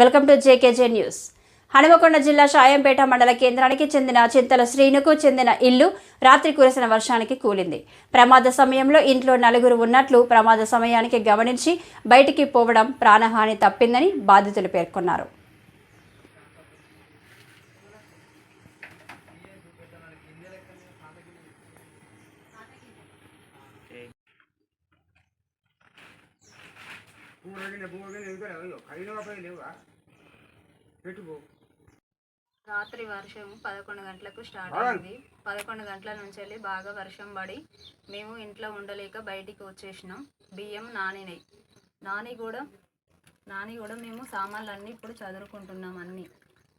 Welcome to JKJ news. Hanumakonda జిల్లా షాయంపేట మండల కేంద్రానికి చెందిన చింతల శ్రీనుకు చెందిన ఇల్లు రాత్రి కురిసిన వర్షానికి కూలింది. ప్రమాద సమయంలో ఇంట్లో నలుగురు ఉన్నట్లు ప్రమాద సమయానికి గమనించి బయటికి పోవడం ప్రాణహాని తప్పిందని బాధితులు పేర్కొన్నారు. పై లేవా పెట్టుకో రాత్రి వర్షం పదకొండు గంటలకు స్టార్ట్. అయింది. పదకొండు గంటల నుంచి వెళ్ళి బాగా వర్షం పడి మేము ఇంట్లో ఉండలేక బయటికి వచ్చేసినాం. బియ్యం నానినాయి నాని కూడా నాని కూడా మేము సామాన్లు అన్నీ ఇప్పుడు చదువుకుంటున్నాం అన్నీ.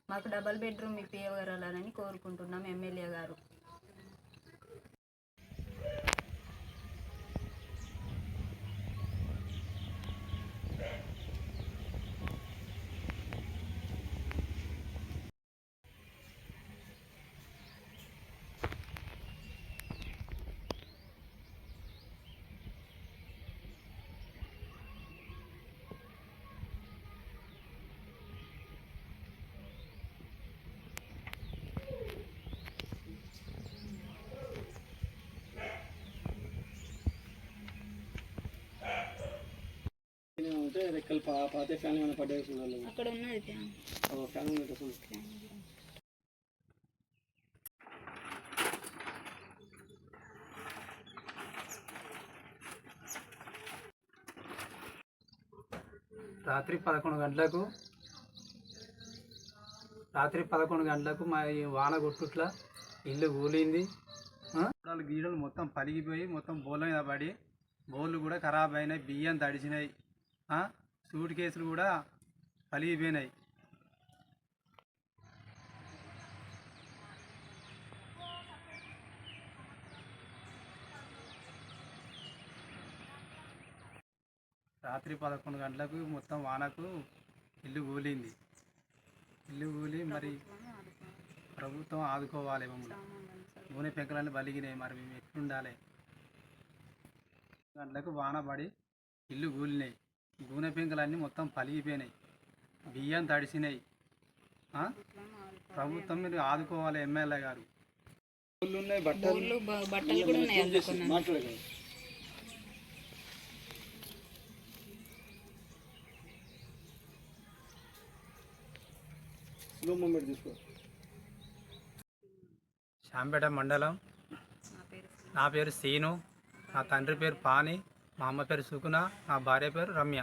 మాకు డబల్ బెడ్రూమ్ ఇప్పియగలరని కోరుకుంటున్నాం ఎమ్మెల్యే గారు. ఉంటే రెక్కలు పా పాతే ఫ్యాన్ ఏమైనా పడ్డాయి చూడాలి అక్కడ ఉన్నది ఫ్యాన్ ఉన్నట్టు చూడు రాత్రి పదకొండు గంటలకు రాత్రి పదకొండు గంటలకు మా ఈ వాన కొట్టుట్ల ఇల్లు కూలింది ఆ? గోడలు గీడలు మొత్తం పలిగిపోయి మొత్తం బోర్ల మీద పడి బోర్లు కూడా ఖరాబ్ అయినాయి బియ్యం తడిచినాయి? సూట్ కేసులు కూడా పలిగిపోయినాయి. రాత్రి పదకొండు గంటలకు మొత్తం వానకు ఇల్లు కూలింది ఇల్లు కూలి మరి ప్రభుత్వం ఆదుకోవాలి మమ్మల్ని. నూనె పెంకలన్నీ బలిగినాయి మరి మేము ఎట్లుండాలి? గంటలకు వాన పడి ఇల్లు కూలినాయి నూనె పెంకలన్నీ మొత్తం పలిగిపోయినాయి. బియ్యం తడిసినాయి? ప్రభుత్వం మీరు ఆదుకోవాలి ఎమ్మెల్యే గారు. శాంపేట మండలం. నా పేరు సీను. నా తండ్రి పేరు పాని. మా అమ్మ పేరు సుకున నా భార్య పేరు రమ్య.